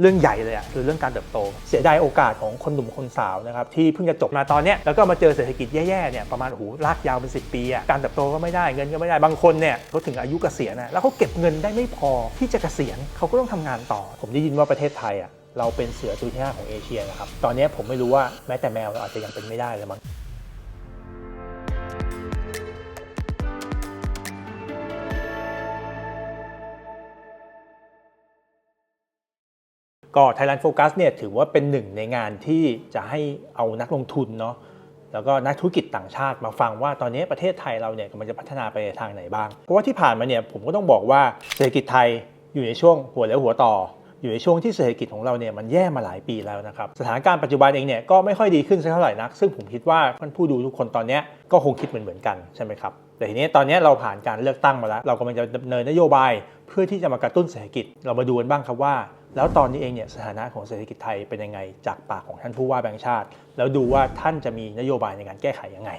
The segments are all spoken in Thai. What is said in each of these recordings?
เรื่องใหญ่เลยอะคือเรื่องการเติบโต เสียดายโอกาสของคนหนุ่มคนสาวนะครับที่เพิ่งจะจบมาตอนเนี้ยแล้วก็มาเจอเศรษฐกิจแย่ๆเนี่ยประมาณโอ้โหลากยาวเป็น10 ปีอะการเติบโตก็ไม่ได้เงินก็ไม่ได้บางคนเนี่ยเขาถึงอายุเกษียณนะแล้วเขาเก็บเงินได้ไม่พอที่จะเกษียณเขาก็ต้องทำงานต่อ ผมได้ยินว่าประเทศไทยอะเราเป็นเสือตัวที่ห้าของเอเชียนะครับตอนนี้ผมไม่รู้ว่าแม้แต่แมวเราอาจจะยังเป็นไม่ได้เลยมั้ง ก็ Thailand Focus เนี่ยถือว่าเป็นหนึ่งในงานที่จะให้เอานักลงทุนเนาะแล้วก็นักธุรกิจต่างชาติมาฟังว่าตอนนี้ประเทศไทยเราเนี่ยกำลังจะพัฒนาไปทางไหนบ้าง เพราะว่าที่ผ่านมาเนี่ยผมก็ต้องบอกว่าเศรษฐกิจไทยอยู่ในช่วงหัวเลี้ยวหัวต่อ อยู่ในช่วงที่เศรษฐกิจของเราเนี่ยมันแย่มาหลายปีแล้วนะครับสถานการณ์ปัจจุบันเองเนี่ยก็ไม่ค่อยดีขึ้นสักเท่าไหร่นัก ซึ่งผมคิดว่าท่านผู้ดูทุกคนตอนนี้ก็คงคิดเหมือนเหมือนกันใช่ไหมครับแต่ทีนี้ตอนนี้เราผ่านการเลือกตั้งมาแล้ว เรากำลังจะดำเนินนโยบาย เพื่อที่จะมากระตุ้นเศรษฐกิจเรามาดูกันบ้างครับว่า แล้วตอนนี้เองเนี่ยสถานะของเศรษฐกิจไทยเป็นยังไง จากปากของท่านผู้ว่าแบงค์ชาติ แล้วดูว่าท่านจะมีนโยบายในการแก้ไขยังไง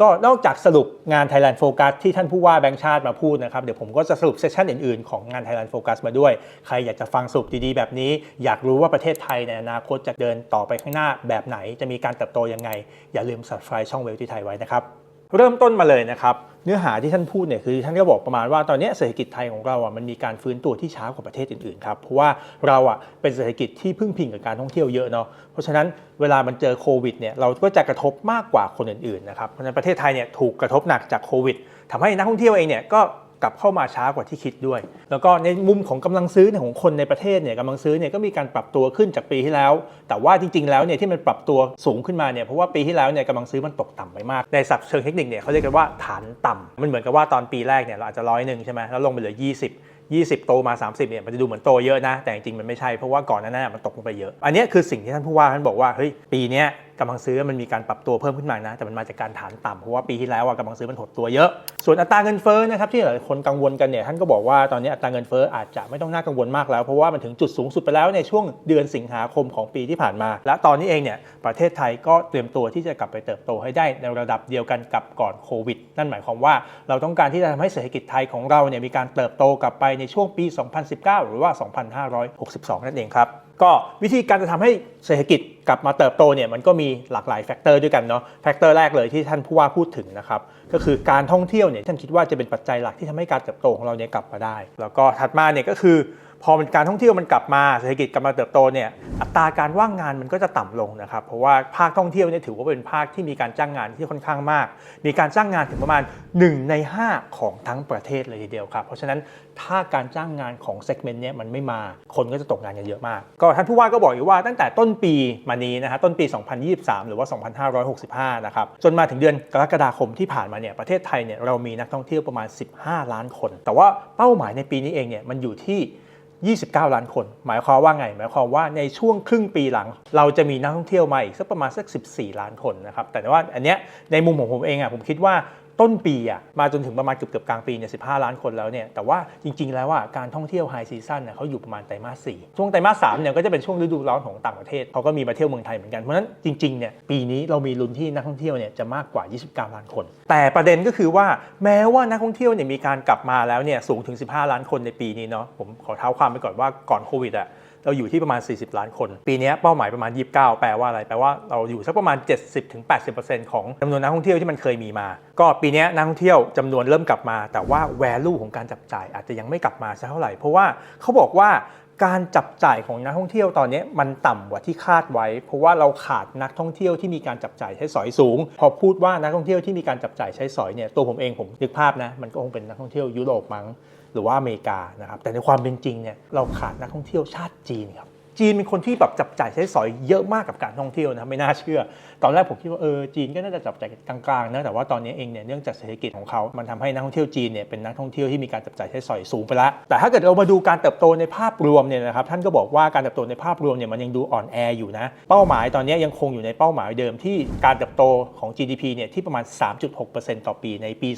ก็นอกจากสรุปงาน Thailand Focus ที่ท่านผู้ว่าแบงค์ชาติมาพูดนะครับ เดี๋ยวผมก็จะสรุปเซสชันอื่นๆของงาน Thailand Focus มาด้วย ใครอยากจะฟังสรุปดีๆแบบนี้ อยากรู้ว่าประเทศไทยในอนาคตจะเดินต่อไปข้างหน้าแบบไหน จะมีการเติบโตยังไง อย่าลืม subscribe ช่องเวลที่ไทยไว้นะครับ เริ่มต้นมาเลยนะครับเนื้อหาที่ท่านพูดเนี่ยคือท่านก็บอกประมาณว่าตอนนี้เศรษฐกิจไทยของเราอะมันมีการฟื้นตัวที่ช้ากว่าประเทศอื่นๆครับเพราะว่าเราอะเป็นเศรษฐกิจที่พึ่งพิงกับการท่องเที่ยวเยอะเนาะเพราะฉะนั้นเวลามันเจอโควิดเนี่ยเราก็จะกระทบมากกว่าคนอื่นๆนะครับเพราะฉะนั้นประเทศไทยเนี่ยถูกกระทบหนักจากโควิดทำให้นักท่องเที่ยวเองเนี่ยก็ กลับเข้ามาช้ากว่าที่คิดด้วย แล้วก็ในมุมของกำลังซื้อของคนในประเทศเนี่ยกำลังซื้อเนี่ยก็มีการปรับตัวขึ้นจากปีที่แล้ว แต่ว่าจริง ๆ แล้วเนี่ยที่มันปรับตัวสูงขึ้นมาเนี่ยเพราะว่าปีที่แล้วเนี่ยกำลังซื้อมันตกต่ำไปมาก ในศัพท์เชิงเทคนิคเนี่ยเขาเรียกกันว่าฐานต่ำมันเหมือนกับว่าตอนปีแรกเนี่ยเราอาจจะร้อยหนึ่งใช่ไหมแล้วลงไปเหลือ 20 20 โตมา 30เนี่ยมันจะดูเหมือนโตเยอะนะ แต่จริงๆมันไม่ใช่เพราะว่าก่อนหนานั้นนะมันตกลงไปเยอะ อันนี้คือสิ่งที่ท่านผู้ว่าท่านบอกว่าเฮ้ยปีนี้กำลังซื้อมันมีการปรับตัวเพิ่มขึ้นมานะ แต่มันมาจากการฐานต่ำเพราะว่าปีที่แล้วอะกำลังซื้อมันหดตัวเยอะ ส่วนอัตราเงินเฟ้อนะครับที่หลายคนกังวลกันเนี่ยท่านก็บอกว่าตอนนี้อัตราเงินเฟ้ออาจจะไม่ต้องน่ากังวลมากแล้ว เพราะว่ามันถึงจุดสูงสุดไปแล้วในช่วงเดือนสิงหาคมของปีที่ผ่านมา และตอนนี้เองเนี่ยประเทศไทยก็เตรียมตัวที่จะกลับไปเติบโตให้ได้ในระดับเดียวกันกับก่อนโควิด นั่นหมายความว่าเราต้องการที่จะทำให้เศรษฐกิจไทยของเราเนี่ยมีการเติบโตกลับไปในช่วงปี 2019 หรือว่า 2562 นั่นเองครับ ก็วิธีการจะทำให้เศรษฐกิจกลับมาเติบโตเนี่ยมันก็มีหลากหลายแฟกเตอร์ด้วยกันเนาะแฟกเตอร์แรกเลยที่ท่านผู้ว่าพูดถึงนะครับก็คือการท่องเที่ยวเนี่ยท่านคิดว่าจะเป็นปัจจัยหลักที่ทำให้การเติบโตของเราเนี่ยกลับมาได้ แล้วก็ถัดมาเนี่ยก็คือพอมันการท่องเที่ยวมันกลับมาเศรษฐกิจกลับมาเติบโตเนี่ยอัตราการว่างงานมันก็จะต่ำลงนะครับเพราะว่าภาคท่องเที่ยวเนี่ยถือว่าเป็นภาคที่มีการจ้างงานที่ค่อนข้างมาก มีการจ้างงานถึงประมาณ 1 ใน 5 ของทั้งประเทศเลยทีเดียวครับเพราะฉะนั้นถ้าการจ้างงานของเซกเมนต์เนี้ยมันไม่มาคนก็จะตกงานกันเยอะมาก ก็ท่านผู้ว่าก็บอกอยู่ว่าตั้งแต่ต้นปีมานี้นะฮะต้นปี 2023 หรือว่า 2565 นะครับจนมาถึงเดือนกรกฎาคมที่ผ่านมาเนี่ยประเทศไทยเนี่ยเรามีนักท่องเที่ยวประมาณ 15 ล้านคน แต่ว่าเป้าหมายในปีนี้เองเนี่ยมันอยู่ที่ 29 ล้านคน หมายความว่าไง หมายความว่าในช่วงครึ่งปีหลัง เราจะมีนักท่องเที่ยวมาอีกสักประมาณสัก 14 ล้านคนนะครับแต่ว่าอันเนี้ยในมุมของผมเองอะผมคิดว่า ต้นปีอะมาจนถึงประมาณเกือบเกือบกลางปีเนี่ย15ล้านคนแล้วเนี่ยแต่ว่าจริง ๆ แล้วว่าการท่องเที่ยวไฮซีซั่นเนี่ยเขาอยู่ประมาณไตรมาส4ช่วงไตรมาส3เนี่ยก็จะเป็นช่วงฤดูร้อนของต่างประเทศเขาก็มีมาเที่ยวเมืองไทยเหมือนกันเพราะฉะนั้นจริงๆเนี่ยปีนี้เรามีลุ้นที่นักท่องเที่ยวเนี่ยจะมากกว่า 29 ล้านคน แต่ประเด็นก็คือว่าแม้ว่านักท่องเที่ยวเนี่ยมีการกลับมาแล้วเนี่ยสูงถึง 15 ล้านคนในปีนี้เนาะผมขอเท้าความไปก่อนว่าก่อนโควิดอะ เราอยู่ที่ประมาณ 40 ล้านคน ปีนี้เป้าหมายประมาณ 29 แปลว่าอะไร แปลว่าเราอยู่สักประมาณ 70-80%ของจำนวนนักท่องเที่ยวที่มันเคยมีมา ก็ปีนี้นักท่องเที่ยวจำนวนเริ่มกลับมา แต่ว่า value ของการจับจ่ายอาจจะยังไม่กลับมาสักเท่าไหร่ เพราะว่าเขาบอกว่าการจับจ่ายของนักท่องเที่ยวตอนนี้มันต่ำกว่าที่คาดไว้ เพราะว่าเราขาดนักท่องเที่ยวที่มีการจับจ่ายใช้สอยสูง พอพูดว่านักท่องเที่ยวที่มีการจับจ่ายใช้สอยเนี่ยตัวผมเองผมนึกภาพนะมันก็คงเป็นนักท่องเที่ยวยุโรปมั้ง หรือว่าอเมริกานะครับแต่ในความเป็นจริงเนี่ยเราขาดนักท่องเที่ยวชาติจีนครับจีนเป็นคนที่แบบจับจ่ายใช้สอยเยอะมากกับการท่องเที่ยวนะไม่น่าเชื่อ ตอนแรกผมคิดว่าเออจีนก็น่าจะจับจ่ายกลางๆนะแต่ว่าตอนนี้เองเนี่ยเนื่องจากเศรษฐกิจของเขา มันทำให้นักท่องเที่ยวจีนเนี่ยเป็นนักท่องเที่ยวที่มีการจับจ่ายใช้สอยสูงไปแล้วแต่ถ้าเกิดเรามาดูการเติบโตในภาพรวมเนี่ยนะครับท่านก็บอกว่าการเติบโตในภาพรวมเนี่ยมันยังดูอ่อนแออยู่นะเป้าหมายตอนนี้ยังคงอยู่ในเป้าหมายเดิมที่การเติบโตของ GDP เนี่ยที่ประมาณ 3.6%ต่อปีในปี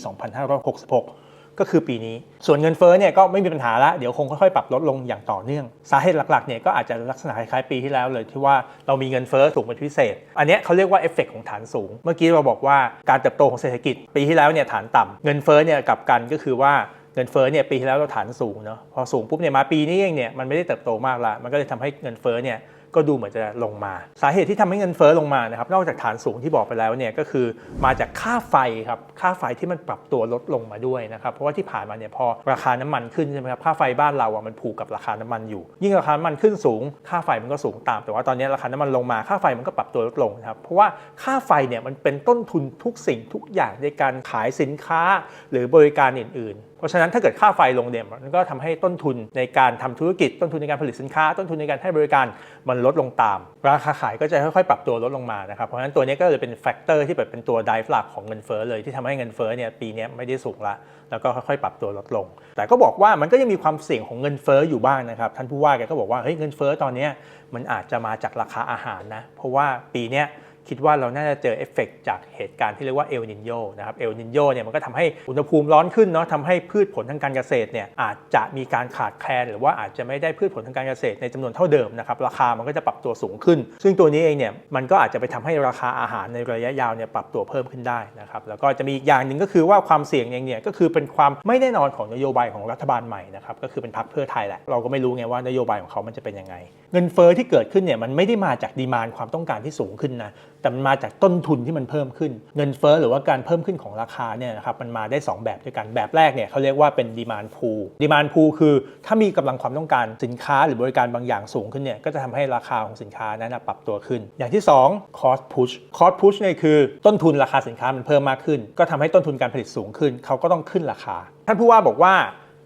2566 ก็คือปีนี้ ส่วนเงินเฟ้อเนี่ยก็ไม่มีปัญหาละเดี๋ยวคงค่อยๆปรับลดลงอย่างต่อเนื่อง สาเหตุหลักๆเนี่ยก็อาจจะลักษณะคล้ายๆปีที่แล้วเลยที่ว่าเรามีเงินเฟ้อสูงเป็นพิเศษ อันนี้เขาเรียกว่าเอฟเฟกของฐานสูง เมื่อกี้เราบอกว่าการเติบโตของเศรษฐกิจ ปีที่แล้วเนี่ยฐานต่ำเงินเฟ้อเนี่ยกับกันก็คือว่าเงินเฟ้อเนี่ยปีที่แล้วเราฐานสูงเนาะพอสูงปุ๊บเนี่ยมาปีนี้เองเนี่ยมันไม่ได้เติบโตมากละมันก็เลยทำให้เงินเฟ้อเนี่ย ก็ดูเหมือนจะลงมา สาเหตุที่ทำให้เงินเฟ้อลงมานะครับนอกจากฐานสูงที่บอกไปแล้วเนี่ยก็คือมาจากค่าไฟครับค่าไฟที่มันปรับตัวลดลงมาด้วยนะครับเพราะว่าที่ผ่านมาเนี่ยพอราคาน้ำมันขึ้นใช่ไหมครับค่าไฟบ้านเราอะมันผูกกับราคาน้ำมันอยู่ ยิ่งราคาน้ำมันขึ้นสูง ค่าไฟมันก็สูงตาม แต่ว่าตอนนี้ราคาน้ำมันลงมาค่าไฟมันก็ปรับตัวลดลงครับเพราะว่าค่าไฟเนี่ยมันเป็นต้นทุนทุกสิ่งทุกอย่างในการขายสินค้าหรือบริการอื่นเพราะฉะนั้นถ้าเกิดค่าไฟลงเนี่ยมันก็ทำให้ต้นทุนในการทำธุรกิจต้นทุนในการผลิตสินค้า ต้นทุนในการให้บริการมันลดลงตาม ราคาขายก็จะค่อยๆ ปรับตัวลดลงมานะครับเพราะฉะนั้นตัวนี้ก็เลยเป็นแฟกเตอร์ที่แบบเป็นตัวไดฟ์หลักของเงินเฟ้อเลยที่ทำให้เงินเฟ้อเนี่ยปีนี้ไม่ได้สูงละแล้วก็ค่อยๆ ปรับตัวลดลง แต่ก็บอกว่ามันก็ยังมีความเสี่ยงของเงินเฟ้ออยู่บ้างนะครับท่านผู้ว่าแกก็บอกว่าเฮ้ยเงินเฟ้อตอนนี้มันอาจจะมาจากราคาอาหารนะเพราะว่าปีนี้ คิดว่าเราน่าจะเจอเอฟเฟกต์จากเหตุการณ์ที่เรียกว่าเอลนินโยนะครับเอลนินโยเนี่ยมันก็ทำให้อุณหภูมิร้อนขึ้นเนาะทำให้พืชผลทางการเกษตรเนี่ยอาจจะมีการขาดแคลน หรือว่าอาจจะไม่ได้พืชผลทางการเกษตรในจำนวนเท่าเดิมนะครับราคามันก็จะปรับตัวสูงขึ้น ซึ่งตัวนี้เองเนี่ยมันก็อาจจะไปทำให้ราคาอาหารในระยะยาวเนี่ยปรับตัวเพิ่มขึ้นได้นะครับแล้วก็จะมีอีกอย่างหนึ่งก็คือว่าความเสี่ยงเองเนี่ยก็คือเป็นความไม่แน่นอนของนโยบายของรัฐบาลใหม่นะครับก็คือเป็นพรรคเพื่อไทยแหละเราก็ไม่รู้ไงว่านโยบายของเขามันจะเป็นยังไง เงินเฟ้อที่เกิดขึ้นเนี่ยมันไม่ได้มาจากดีมานความต้องการที่สูงขึ้นนะแต่มันมาจากต้นทุนที่มันเพิ่มขึ้น เงินเฟ้อหรือว่าการเพิ่มขึ้นของราคาเนี่ยนะครับมันมาได้ 2 แบบด้วยกันแบบแรกเนี่ยเขาเรียกว่าเป็นดีมานพูดีมานพูคือ ถ้ามีกำลังความต้องการสินค้าหรือบริการบางอย่างสูงขึ้นเนี่ยก็จะทำให้ราคาของสินค้านั้นปรับตัวขึ้น อย่างที่ 2 cost push cost push เนี่ยคือต้นทุนราคาสินค้ามันเพิ่มมากขึ้น ก็ทำให้ต้นทุนการผลิตสูงขึ้น เขาก็ต้องขึ้นราคาท่านผู้ว่าบอกว่า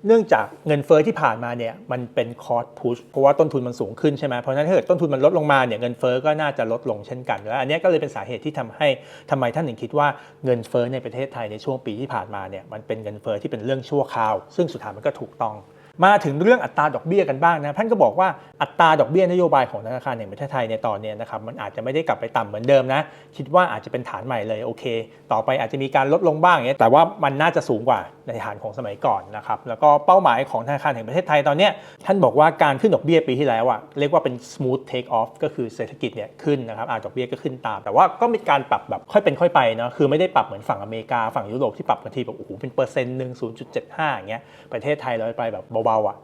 เนื่องจากเงินเฟ้อที่ผ่านมาเนี่ยมันเป็นคอร์สพุชเพราะว่าต้นทุนมันสูงขึ้นใช่ไหมเพราะฉะนั้นถ้าเกิดต้นทุนมันลดลงมาเนี่ยเงินเฟ้อก็น่าจะลดลงเช่นกันแล้วอันนี้ก็เลยเป็นสาเหตุที่ทำให้ทำไมท่านถึงคิดว่าเงินเฟ้อในประเทศไทยในช่วงปีที่ผ่านมาเนี่ยมันเป็นเงินเฟ้อที่เป็นเรื่องชั่วคราว ซึ่งสุดท้ายมันก็ถูกต้อง มาถึงเรื่องอัตราดอกเบี้ยกันบ้างนะท่านก็บอกว่าอัตราดอกเบี้ยนโยบายของธนาคารแห่งประเทศไทยในตอนนี้นะครับมันอาจจะไม่ได้กลับไปต่ำเหมือนเดิมนะ คิดว่าอาจจะเป็นฐานใหม่เลยโอเค ต่อไปอาจจะมีการลดลงบ้างเงี้ยแต่ว่ามันน่าจะสูงกว่าในฐานของสมัยก่อนนะครับแล้วก็เป้าหมายของธนาคารแห่งประเทศไทยตอนนี้ท่านบอกว่าการขึ้นดอกเบี้ยปีที่แล้วอะเรียกว่าเป็น smooth take off ก็คือเศรษฐกิจเนี่ยขึ้นนะครับอาดอกเบี้ยก็ขึ้นตาม แต่ว่าก็มีการปรับแบบค่อยเป็นค่อยไปเนาะคือไม่ได้ปรับเหมือนฝั่งอเมริกาฝั่งยุโรปที่ปรับกันทีแบบโอ้โหเป็นเปอร์เซ็นต์หนึ่ง0.75อย่างเงี้ยประเทศไทยเราไปแบบเบาอะ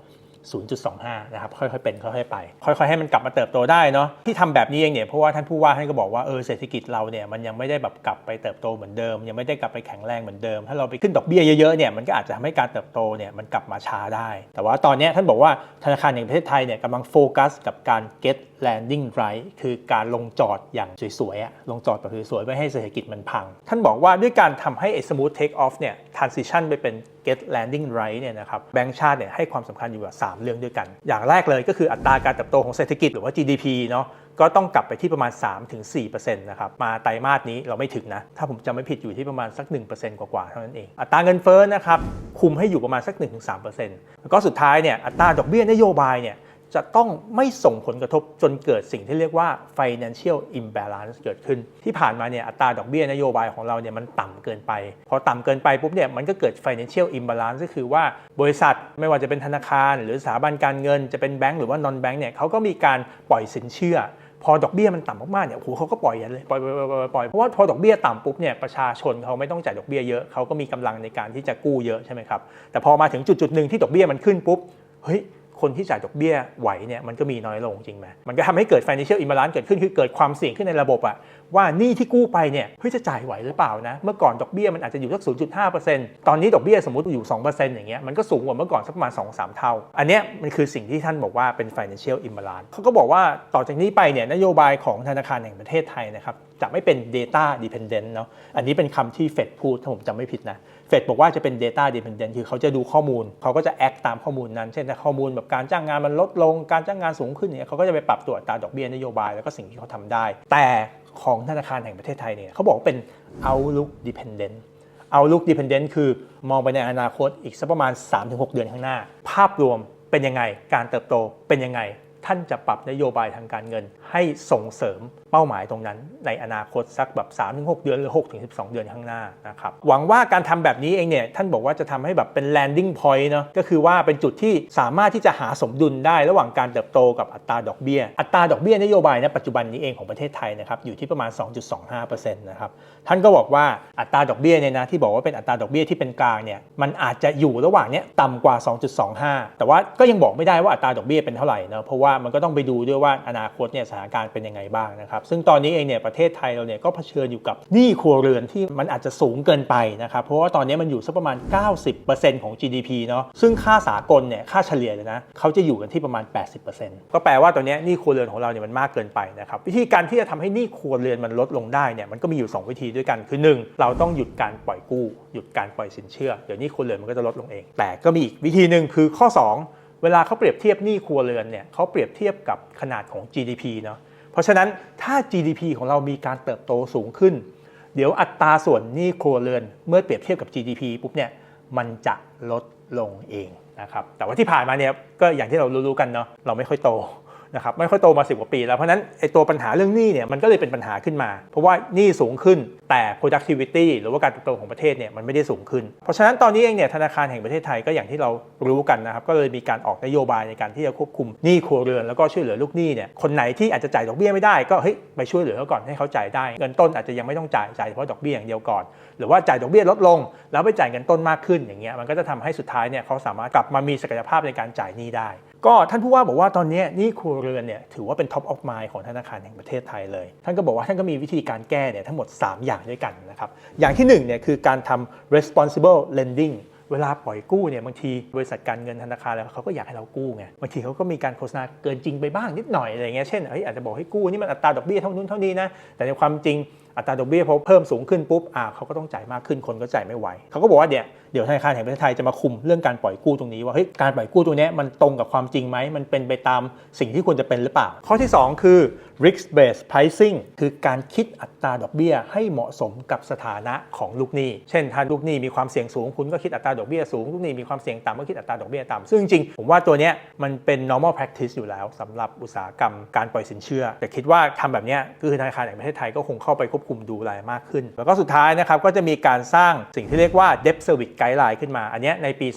0.25 นะครับ ค่อยๆ เป็นค่อยๆ ไป ค่อยๆ ให้มันกลับมาเติบโตได้เนาะที่ทำแบบนี้เองเนี่ยเพราะว่าท่านผู้ว่าท่านก็บอกว่าเออเศรษฐกิจเราเนี่ยมันยังไม่ได้แบบกลับไปเติบโตเหมือนเดิม ยังไม่ได้กลับไปแข็งแรงเหมือนเดิม ถ้าเราไปขึ้นดอกเบี้ยเยอะๆเนี่ยมันก็อาจจะทำให้การเติบโตเนี่ยมันกลับมาช้าได้ แต่ว่าตอนนี้ท่านบอกว่าธนาคารแห่งประเทศไทยเนี่ยกำลังโฟกัสกับการ get landing right คือการลงจอดอย่างสวยๆอะลงจอดแบบสวยๆ ไม่ให้เศรษฐกิจมันพัง ท่านบอกว่าด้วยการทำให้ไอ้ smooth take off เนี่ย transition ไปเป็น get landing right เนี่ยนะครับแบงก์ชาติเนี่ยให้ความสำคัญอยู่กับ 3 เรื่องด้วยกัน อย่างแรกเลยก็คืออัตราการเติบโตของเศรษฐกิจหรือว่า GDP เนาะก็ต้องกลับไปที่ประมาณ 3-4%นะครับ มาไตรมาสนี้เราไม่ถึงนะ ถ้าผมจำไม่ผิดอยู่ที่ประมาณสัก 1%กว่าๆเท่านั้นเอง อัตราเงินเฟ้อนะครับ คุมให้อยู่ประมาณสัก 1-3%แล้วก็สุดท้ายเนี่ย อัตราดอกเบี้ยนโยบายเนี่ย จะต้องไม่ส่งผลกระทบจนเกิดสิ่งที่เรียกว่า financial imbalance เกิดขึ้น ที่ผ่านมาเนี่ยอัตราดอกเบี้ยนโยบายของเราเนี่ยมันต่ำเกินไป พอต่ำเกินไปปุ๊บเนี่ยมันก็เกิด financial imbalance ก็คือว่าบริษัทไม่ว่าจะเป็นธนาคาร หรือสถาบันการเงินจะเป็นแบงก์หรือว่า non bank เนี่ยเขาก็มีการปล่อยสินเชื่อพอดอกเบี้ยมันต่ำมากๆเนี่ยโอ้โหเขาก็ปล่อยยันเลยปล่อยปล่อยปล่อยอยเพราะว่าพอดอกเบี้ยต่ำปุ๊บเนี่ยประชาชนเขาไม่ต้องจ่ายดอกเบี้ยเยอะเขาก็มีกำลังในการที่จะกู้เยอะใช่ไหมครับแต่พอมาถึงจุดจุดๆหนึ่งที่ดอกเบี้ยมันขึ้นปุ๊บเฮ้ย คนที่จ่ายดอกเบี้ยไหวเนี่ยมันก็มีน้อยลงจริงไหมมันก็ทำให้เกิด financial imbalance เกิดขึ้นคือเกิดความเสี่ยงขึ้นในระบบอะว่านี้ที่กู้ไปเนี่ยเฮ้ยจะจ่ายไหวหรือเปล่านะ เมื่อก่อนดอกเบี้ยมันอาจจะอยู่สัก 0.5%ตอนนี้ดอกเบี้ยสมมติอยู่ 2%อย่างเงี้ยมันก็สูงกว่าเมื่อก่อนสักประมาณ 2-3 เท่า อันเนี้ยมันคือสิ่งที่ท่านบอกว่าเป็น financial imbalance เขาก็บอกว่าต่อจากนี้ไปเนี่ยนโยบายของธนาคารแห่งประเทศไทยนะครับจะไม่เป็น data dependent เนาะอันนี้เป็นคำที่เฟดพูดถ้าผมจำไม่ผิดนะเฟดบอกว่าจะเป็น Data Dependent คือเขาจะดูข้อมูล เขาก็จะ act ตามข้อมูลนั้น เช่นถ้าข้อมูลแบบการจ้างงานมันลดลงการจ้างงานสูงขึ้นเนี่ยเขาก็จะไปปรับตัวอัตราดอกเบี้ยนโยบายแล้วก็สิ่งที่เขาทำได้ แต่ ของธนาคารแห่งประเทศไทยเนี่ยเขาบอกว่าเป็น Outlook Dependent Outlook Dependent คือมองไปในอนาคตอีกสักประมาณ 3-6 เดือนข้างหน้า ภาพรวมเป็นยังไง การเติบโตเป็นยังไง ท่านจะปรับนโยบายทางการเงิน ให้ส่งเสริมเป้าหมายตรงนั้น ในอนาคตสักแบบ 3-6 เดือนหรือ 6-12 เดือนข้างหน้านะครับหวังว่าการทำแบบนี้เองเนี่ยท่านบอกว่าจะทำให้แบบเป็น landing point เนาะก็คือว่าเป็นจุดที่สามารถที่จะหาสมดุลได้ระหว่างการเติบโตกับอัตราดอกเบี้ย อัตราดอกเบี้ยนโยบายณปัจจุบันนี้เองของประเทศไทยนะครับอยู่ที่ประมาณ 2.25%นะครับท่านก็บอกว่าอัตราดอกเบี้ยเนี่ยนะที่บอกว่าเป็นอัตราดอกเบี้ยที่เป็นกลางเนี่ยมันอาจจะอยู่ระหว่างเนี้ยต่ำกว่า 2.25 แต่ว่าก็ยังบอกไม่ได้ว่าอัตราดอกเบี้ยเป็นเท่าไหร่นะเพราะว่ามันก็ต้องไปดูด้วยว่าอนาคตเนี่ยสถานการณ์เป็นยังไงบ้างนะครับ ซึ่งตอนนี้เองเนี่ยประเทศไทยเราเนี่ยก็เผชิญอยู่กับหนี้ครัวเรือนที่มันอาจจะสูงเกินไปนะครับ เพราะว่าตอนนี้มันอยู่สักประมาณ 90%ของ GDP เนาะซึ่งค่าสากลเนี่ยค่าเฉลี่ยเลยนะเขาจะอยู่กันที่ประมาณ 80%ก็แปลว่าตอนนี้หนี้ครัวเรือนของเราเนี่ยมันมากเกินไปนะครับวิธีการที่จะทำให้หนี้ครัวเรือนมันลดลงได้เนี่ยมันก็มีอยู่ 2 วิธีด้วยกันคือ 1 เราต้องหยุดการปล่อยกู้ หยุดการปล่อยสินเชื่อเดี๋ยวนี้ครัวเรือนมันก็จะลดลงเอง แต่ก็มีอีกวิธีหนึ่งคือข้อ 2 เวลาเขาเปรียบเทียบหนี้ครัวเรือนเนี่ยเขาเปรียบเทียบกับขนาดของ GDP เนาะเพราะฉะนั้นถ้า GDP ของเรามีการเติบโตสูงขึ้น เดี๋ยวอัตราส่วนหนี้ครัวเรือน เมื่อเปรียบเทียบกับ GDP ปุ๊บเนี่ยมันจะลดลงเองนะครับแต่ว่าที่ผ่านมาเนี่ยก็อย่างที่เรารู้ๆกันเนาะเราไม่ค่อยโต นะครับไม่ค่อยโตมา 10 กว่าปีแล้วเพราะนั้นไอตัวปัญหาเรื่องหนี้เนี่ยมันก็เลยเป็นปัญหาขึ้นมา เพราะว่าหนี้สูงขึ้นแต่ productivity หรือว่าการเติบโตของประเทศเนี่ยมันไม่ได้สูงขึ้น เพราะฉะนั้นตอนนี้เองเนี่ยธนาคารแห่งประเทศไทยก็อย่างที่เรารู้กันนะครับก็เลยมีการออกนโยบายในการที่จะควบคุมหนี้ครัวเรือนแล้วก็ช่วยเหลือลูกหนี้เนี่ยคนไหนที่อาจจะจ่ายดอกเบี้ยไม่ได้ก็เฮ้ยไปช่วยเหลือเขาก่อนให้เขาจ่ายได้ เงินต้นอาจจะยังไม่ต้องจ่ายจ่ายเฉพาะดอกเบี้ยอย่างเดียวก่อน หรือว่าจ่ายดอกเบี้ยลดลง แล้วไปจ่ายเงินต้นมากขึ้นอย่างเงี้ยมันก็จะทำให้สุดท้ายเนี่ยเขาสามารถกลับมามีศักยภาพในการจ่ายหนี้ได้ ก็ท่านผู้ว่าบอกว่าตอนนี้นี้ครัวเรือนเนี่ยถือว่าเป็น top of mind ของธนาคารแห่งประเทศไทยเลย ท่านก็บอกว่าท่านก็มีวิธีการแก้เนี่ยทั้งหมด 3 อย่างด้วยกันนะครับ อย่างที่1เนี่ยคือการทำ responsible lending เวลาปล่อยกู้เนี่ยบางทีบริษัทการเงินธนาคารแล้วเขาก็อยากให้เรากู้ไงบางทีเขาก็มีการโฆษณาเกินจริงไปบ้างนิดหน่อยอะไรเงี้ยเช่นเอ้ยอาจจะบอกให้กู้นี่มันอัตราดอกเบี้ยเท่านู้นเท่านี้นะแต่ในความจริง อัตราดอกเบี้ยพอเพิ่มสูงขึ้นปุ๊บอ่าเขาก็ต้องจ่ายมากขึ้นคนก็จ่ายไม่ไหวเขาก็บอกว่าเดี๋ยวเดี๋ยวธนาคารแห่งประเทศไทยจะมาคุมเรื่องการปล่อยกู้ตรงนี้ว่าเฮ้ยการปล่อยกู้ตัวนี้มันตรงกับความจริงไหมมันเป็นไปตามสิ่งที่ควรจะเป็นหรือเปล่า ข้อที่ 2 คือ risk based pricing คือการคิดอัตราดอกเบี้ยให้เหมาะสมกับสถานะของลูกหนี้ เช่น ถ้าลูกหนี้มีความเสี่ยงสูงคุณก็คิดอัตราดอกเบี้ยสูงลูกหนี้มีความเสี่ยงต่ำก็คิดอัตราดอกเบี้ยต่ำซึ่งจริงผมว่าตัวเนี้ยมันเป็น normal practice อยู่แล้วสำหรับอุตสาหกรรมการปล่อยสินเชื่อ แต่คิดว่าทำแบบเนี้ยคือธนาคารแห่งประเทศไทยก็คงเข้าไปควบคุมดูแลมากขึ้น แล้วก็สุดท้ายนะครับก็จะมีการสร้างสิ่งที่เรียกว่า debt service guideline ขึ้นมา อันนี้ในปี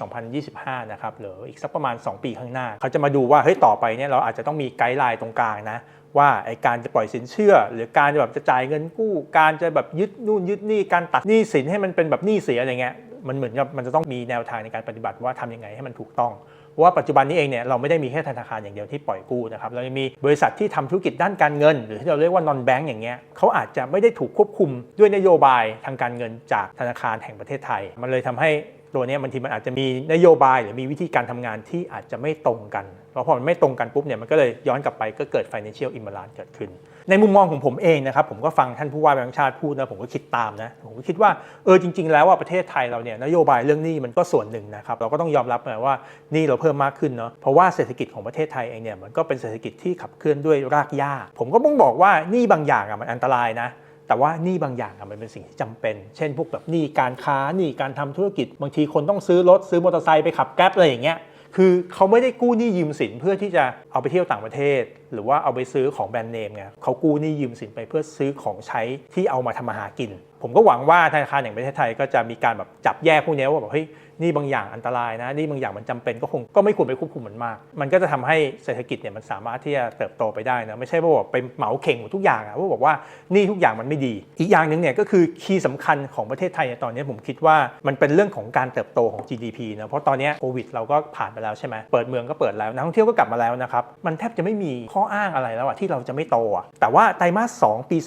2025 นะครับหรืออีกสักประมาณ 2 ปีข้างหน้า เขาจะมาดูว่าเฮ้ยต่อไปเนี่ยเราอาจจะต้องมีไกด์ไลน์ตรงกลางนะว่าไอการจะปล่อยสินเชื่อ หรือการจะแบบจะจ่ายเงินกู้ การจะแบบยึดนู่นยึดนี่การตัดหนี้สินให้มันเป็นแบบหนี้เสียอะไรเงี้ยมันเหมือนกับมันจะต้องมีแนวทางในการปฏิบัติว่าทำยังไงให้มันถูกต้อง ราะว่าปัจจุบันนี้เองเนี่ยเราไม่ได้มีแค่ธนาคารอย่างเดียวที่ปล่อยกู้นะครับเรายังมีบริษัทที่ทำธุรกิจด้านการเงิน หรือที่เราเรียกว่า non bank อย่างเงี้ยเขาอาจจะไม่ได้ถูกควบคุมด้วยนโยบายทางการเงินจากธนาคารแห่งประเทศไทย มันเลยทำให้ตัวนี้บางทีมันอาจจะมีนโยบายหรือมีวิธีการทำงานที่อาจจะไม่ตรงกันเพราะพอมันไม่ตรงกันปุ๊บเนี่ยมันก็เลยย้อนกลับไปก็เกิด financial imbalance เกิดขึ้น ในมุมมองของผมเองนะครับผมก็ฟังท่านผู้ว่าแบงค์ชาติพูดนะผมก็คิดตามนะผมก็คิดว่าเออจริง ๆ แล้วว่าประเทศไทยเราเนี่ยนโยบายเรื่องหนี้มันก็ส่วนหนึ่งนะครับเราก็ต้องยอมรับนะว่าหนี้เราเพิ่มมากขึ้นเนาะเพราะว่าเศรษฐกิจของประเทศไทยเองเนี่ยมันก็เป็นเศรษฐกิจที่ขับเคลื่อนด้วยรากหญ้า ผมก็ต้องบอกว่าหนี้บางอย่างอะมันอันตรายนะ แต่ว่าหนี้บางอย่างอะมันเป็นสิ่งที่จำเป็น เช่นพวกแบบหนี้การค้าหนี้การทำธุรกิจ บางทีคนต้องซื้อรถซื้อมอเตอร์ไซค์ไปขับแกร็บอะไรอย่างเงี้ยคือเขาไม่ได้กู้หนี้ยืมสินเพื่อที่จะเอาไปเที่ยวต่างประเทศ หรือว่าเอาไปซื้อของแบรนด์เนมไงเขากู้หนี้ยืมสินไปเพื่อซื้อของใช้ที่เอามาทำมาหากิน ผมก็หวังว่าธนาคารแห่งประเทศไทยก็จะมีการแบบจับแยกพวกนี้ว่าแบบเฮ้ย นี่บางอย่างอันตรายนะนี่บางอย่างมันจำเป็นก็คงก็ไม่ควรไปควบคุมมันมาก มันก็จะทำให้เศรษฐกิจเนี่ยมันสามารถที่จะเติบโตไปได้นะไม่ใช่ว่าแบบไปเหมาเข่งหมดทุกอย่างอะว่าบอกว่านี่ทุกอย่างมันไม่ดี อีกอย่างหนึ่งเนี่ยก็คือคีย์สำคัญของประเทศไทยในตอนนี้ผมคิดว่ามันเป็นเรื่องของการเติบโตของ GDP นะเพราะตอนนี้โควิดเราก็ผ่านไปแล้วใช่ไหมเปิดเมืองก็เปิดแล้วนักท่องเที่ยวก็กลับมาแล้วนะครับมันแทบจะไม่มีข้ออ้างอะไรแล้วอะที่เราจะไม่โตอะแต่ว่าไตรมาส 2 ปี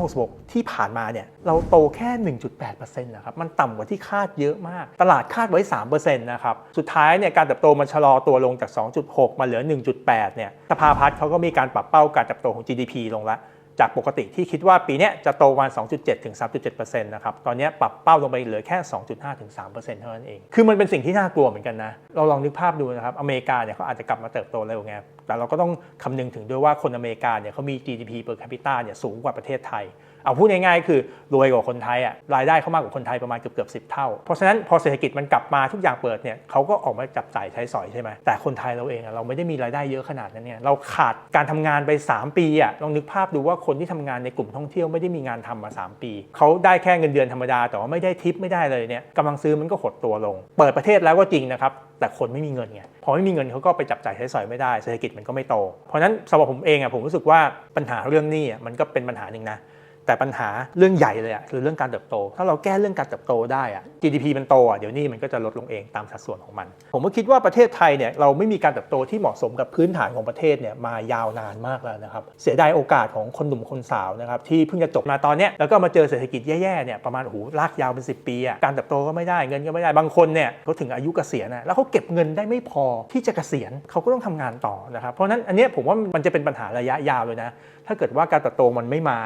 2566 ที่ผ่านมาเนี่ยเราโตแค่ 1.8%นะครับมันต่ำกว่าที่คาดเยอะมาก ตลาดคาดไว้3%นะครับ สุดท้ายเนี่ยการเติบโตมันชะลอตัวลงจาก 2.6 มาเหลือ 1.8 เนี่ย สภาพัฒน์เขาก็มีการปรับเป้าการเติบโตของ GDP ลงละ จากปกติที่คิดว่าปีนี้จะโตวัน 2.7 ถึง 3.7%นะครับ ตอนนี้ปรับเป้าลงไปเหลือแค่ 2.5 ถึง 3%เท่านั้นเอง คือมันเป็นสิ่งที่น่ากลัวเหมือนกันนะ เราลองนึกภาพดูนะครับ อเมริกาเนี่ยเขาอาจจะกลับมาเติบโตเร็วไงแต่เราก็ต้องคำนึงถึงด้วยว่าคนอเมริกาเนี่ยเขามี GDP per capita เนี่ยสูงกว่าประเทศไทย เอาพูดง่ายๆคือรวยกว่าคนไทยอะรายได้เขามากกว่าคนไทยประมาณเกือบเกือบสิเท่า เพราะฉะนั้นพอเศรษฐกิจมันกลับมาทุกอย่างเปิดเนี่ยเขาก็ออกมาจับจ่ายใช้สอยใช่ไหมแต่คนไทยเราเองอะเราไม่ได้มีรายได้เยอะขนาดนั้นเนี่ยเราขาดการทำงานไป 3 ปีอะลองนึกภาพดูว่าคนที่ทำงานในกลุ่มท่องเที่ยวไม่ได้มีงานทำมา 3 ปีเขาได้แค่เงินเดือนธรรมดาแต่ว่าไม่ได้ทิปไม่ได้เลยเนี่ยกำลังซื้อมันก็หดตัวลง เปิดประเทศแล้วก็จริงนะครับ แต่คนไม่มีเงินไงพอไม่มีเงินเขาก็ไปจับจ่ายใช้สอยไม่ได้เศรษฐกิจมันก็ไม่โต เพราะฉะนั้นสำหรับผมเองอะผมรู้สึกว่าปัญหาเรื่องหนี้อะมันก็เป็นปัญหาหนึ่งนะ แต่ปัญหาเรื่องใหญ่เลยอะคือเรื่องการเติบโต ถ้าเราแก้เรื่องการเติบโตได้อะ GDP มันโตอะเดี๋ยวนี้มันก็จะลดลงเองตามสัดส่วนของมัน ผมก็คิดว่าประเทศไทยเนี่ยเราไม่มีการเติบโตที่เหมาะสมกับพื้นฐานของประเทศเนี่ยมายาวนานมากแล้วนะครับเสียดายโอกาสของคนหนุ่มคนสาวนะครับที่เพิ่งจะจบมาตอนเนี้ยแล้วก็มาเจอเศรษฐกิจแย่ๆเนี่ยประมาณโอ้โหลากยาวเป็น 10 ปีอะการเติบโตก็ไม่ได้เงินก็ไม่ได้บางคนเนี่ยเขาถึงอายุเกษียณนะแล้วเขาเก็บเงินได้ไม่พอที่จะเกษียณเขาก็ต้องทำงานต่อนะครับเพราะฉะนั้นอันเนี้ยผมว่ามันจะเป็นปัญหาระยะยาวเลยนะถ้าเกิดว่าการเติบโตมันไม่มา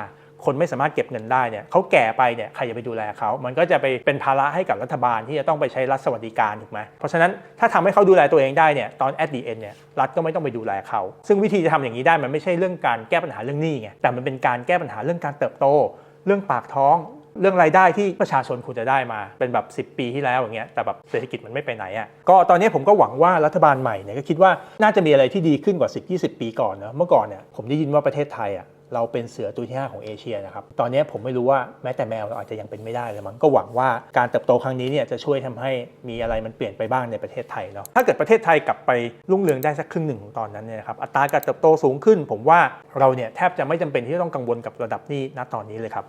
คนไม่สามารถเก็บเงินได้เนี่ยเขาแก่ไปเนี่ยใครจะไปดูแลเขา มันก็จะไปเป็นภาระให้กับรัฐบาลที่จะต้องไปใช้รัฐสวัสดิการถูกไหมเพราะฉะนั้นถ้าทำให้เขาดูแลตัวเองได้เนี่ยตอน at the end เนี่ยรัฐก็ไม่ต้องไปดูแลเขา ซึ่งวิธีจะทำอย่างนี้ได้มันไม่ใช่เรื่องการแก้ปัญหาเรื่องหนี้ไงแต่มันเป็นการแก้ปัญหาเรื่องการเติบโต เรื่องปากท้องเรื่องรายได้ที่ประชาชนควรจะได้มาเป็นแบบ 10 ปีที่แล้วอย่างเงี้ยแต่แบบเศรษฐกิจมันไม่ไปไหนอะก็ตอนนี้ผมก็หวังว่ารัฐบาลใหม่เนี่ยก็คิดว่าน่าจะมีอะไรที่ดีขึ้นกว่า 10-20 ปีก่อนนะเมื่อก่อนเนี่ยผมได้ยินว่าประเทศไทยอะ เราเป็นเสือตัวที่ 5 ของเอเชียนะครับ ตอนนี้ผมไม่รู้ว่าแม้แต่แมวเราอาจจะยังเป็นไม่ได้เลยมั้งก็หวังว่าการเติบโตครั้งนี้เนี่ยจะช่วยทำให้มีอะไรมันเปลี่ยนไปบ้างในประเทศไทยเนาะถ้าเกิดประเทศไทยกลับไปรุ่งเรืองได้สักครึ่งหนึ่งของตอนนั้นเนี่ยครับอัตราการเติบโตสูงขึ้น ผมว่าเราเนี่ยแทบจะไม่จำเป็นที่จะต้องกังวลกับระดับนี้ณตอนนี้เลยครับ